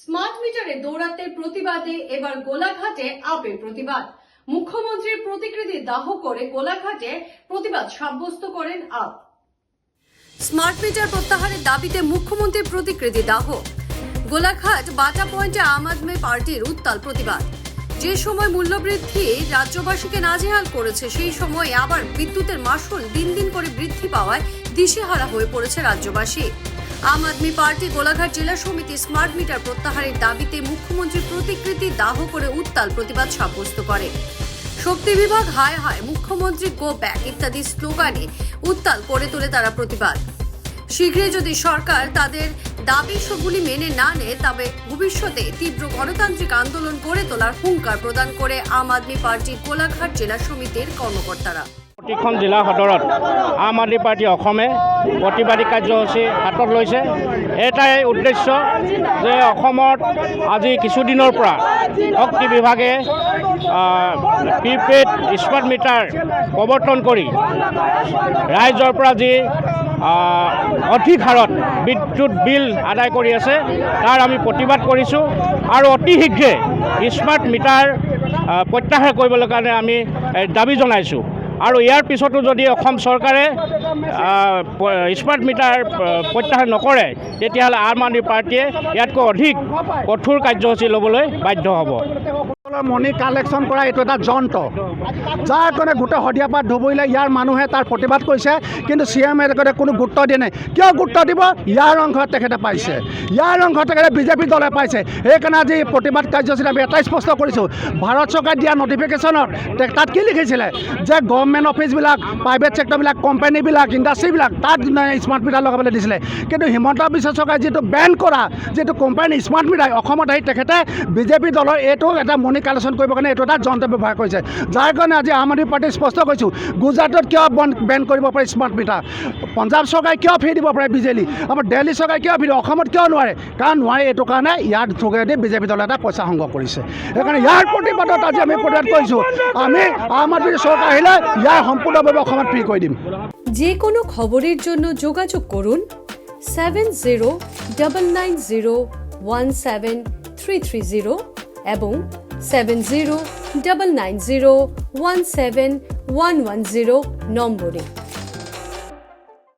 Smart মিটারে দৌড়াতে প্রতিবাদে এবার গোলাঘাটে আপের প্রতিবাদ। মুখ্যমন্ত্রীর প্রতিকৃতি দাহ করে গোলাঘাটে প্রতিবাদ সাব্যস্ত করেন আপ। স্মার্ট মিটার প্রত্যাহারের দাবিতে মুখ্যমন্ত্রীর প্রতিকৃতি দাহ। গোলাঘাট বাটা পয়েন্টে আম আদমি পার্টির উত্তাল প্রতিবাদ। যে সময় মূল্যবৃদ্ধি রাজ্যবাসীকে নাজেহাল করেছে, সেই সময় আবার বিদ্যুতের মাসুল দিন দিন করে বৃদ্ধি পাওয়ায় দিশেহারা হয়ে পড়েছে রাজ্যবাসী। আম আদমি পার্টি গোলাঘাট জেলা সমিতি স্মার্ট মিটার প্রত্যাহারের দাবিতে মুখ্যমন্ত্রীর প্রতিকৃতি দাহ করে উত্তাল প্রতিবাদ সাব্যস্ত করে। শক্তি বিভাগ হায় হায় মুখ্যমন্ত্রী গো ব্যাক ইত্যাদি স্লোগানে উত্তাল করে তোলে তারা প্রতিবাদ। শীঘ্রই যদি সরকার তাদের দাবি সবগুলি মেনে না নেয়, তবে ভবিষ্যতে তীব্র গণতান্ত্রিক আন্দোলন গড়ে তোলার হুঙ্কার প্রদান করে আম আদমি পাৰ্টিৰ গোলাঘাট জেলা সমিতির কৰ্মকৰ্তারা প্ৰতিখন জিলা সদৰত আম আদমি পাৰ্টী অসমে প্ৰতিবাদী কাৰ্যসূচী হাতত লৈছে। এটাই উদ্দেশ্য যে অসমত আজি কিছুদিনৰ পৰা শক্তি বিভাগে প্ৰিপেইড স্মাৰ্ট মিটাৰ প্ৰৱৰ্তন কৰি ৰাইজৰ পৰা যি অধিক হাৰত বিদ্যুৎ বিল আদায় কৰি আছে, তাৰ আমি প্ৰতিবাদ কৰিছোঁ আৰু অতি শীঘ্ৰে স্মাৰ্ট মিটাৰ প্ৰত্যাহাৰ কৰিবলৈ কাৰণে আমি দাবি জনাইছোঁ। আৰু ইয়াৰ পিছতো যদি অসম চৰকাৰে স্মাৰ্ট মিটাৰ প্ৰত্যাহাৰ নকৰে তেতিয়াহ'লে আম আদমি পাৰ্টীয়ে ইয়াতকৈ অধিক কঠোৰ কাৰ্যসূচী ল'বলৈ বাধ্য হ'ব। মনি কালেকশ্যন কৰা এইটো এটা যন্ত্ৰ। যাৰ কাৰণে গোটেই শদিয়াৰ পৰা ধুবুৰীলৈ ইয়াৰ মানুহে তাৰ প্ৰতিবাদ কৰিছে, কিন্তু চি এম এ কোনো গুৰুত্ব দিয়া নাই। কিয় গুৰুত্ব দিব? ইয়াৰ অংশ তেখেতে পাইছে। ইয়াৰ অংশ তেখেতে বিজেপি দলে পাইছে। সেইকাৰণে আজি প্ৰতিবাদ কাৰ্যসূচীত আমি এটাই স্পষ্ট কৰিছোঁ। ভাৰত চৰকাৰে দিয়া নটিফিকেশ্যনত তাত কি লিখিছিলে? যে গভৰ্ণমেণ্ট অফিচবিলাক প্ৰাইভেট ছেক্টৰবিলাক কোম্পানীবিলাক ইণ্ডাষ্ট্ৰীবিলাক তাত স্মাৰ্ট মিটাৰ লগাবলৈ দিছিলে। কিন্তু হিমন্ত বিশ্ব চৰকাৰে যিটো বেন কৰা, যিটো কোম্পানী স্মাৰ্ট মিটাৰ অসমত আহি তেখেতে বিজেপি দলৰ এইটো এটা মনি কালেকশ্যন কৰিবৰ কাৰণে এইটো এটা যন্ত্ৰ ব্যৱহাৰ কৰিছে। যাৰ কাৰণে আজি আম আদমি পাৰ্টি স্পষ্ট কৈছোঁ গুজৰাটত কিয় বন বেন কৰিব পাৰে স্মাৰ্ট মিটাৰ পঞ্জাৱ চৰকাৰে কিয় ফ্ৰী দিব পাৰে বিজেপি আমাৰ দিল্লী চৰকাৰে কিয় ফ্ৰী অসমত কিয় নোৱাৰে? কাৰণ নোৱাৰে এইটো কাৰণে ইয়াৰ যোগেদি বিজেপি দলে এটা পইচা সংগ্ৰহ কৰিছে। সেইকাৰণে ইয়াৰ প্ৰতিবাদত আজি আমি প্ৰতিবাদ কৰিছোঁ। আমি আম আদমি চৰকাৰ আহিলে ইয়াৰ সম্পূৰ্ণভাৱে অসমত ফ্ৰী কৰি দিম। যে কোনো খবরের জন্য যোগাযোগ করুন seven zero double nine zero one seven three three zero এবং seven zero double nine zero one seven one one zero নম্বরে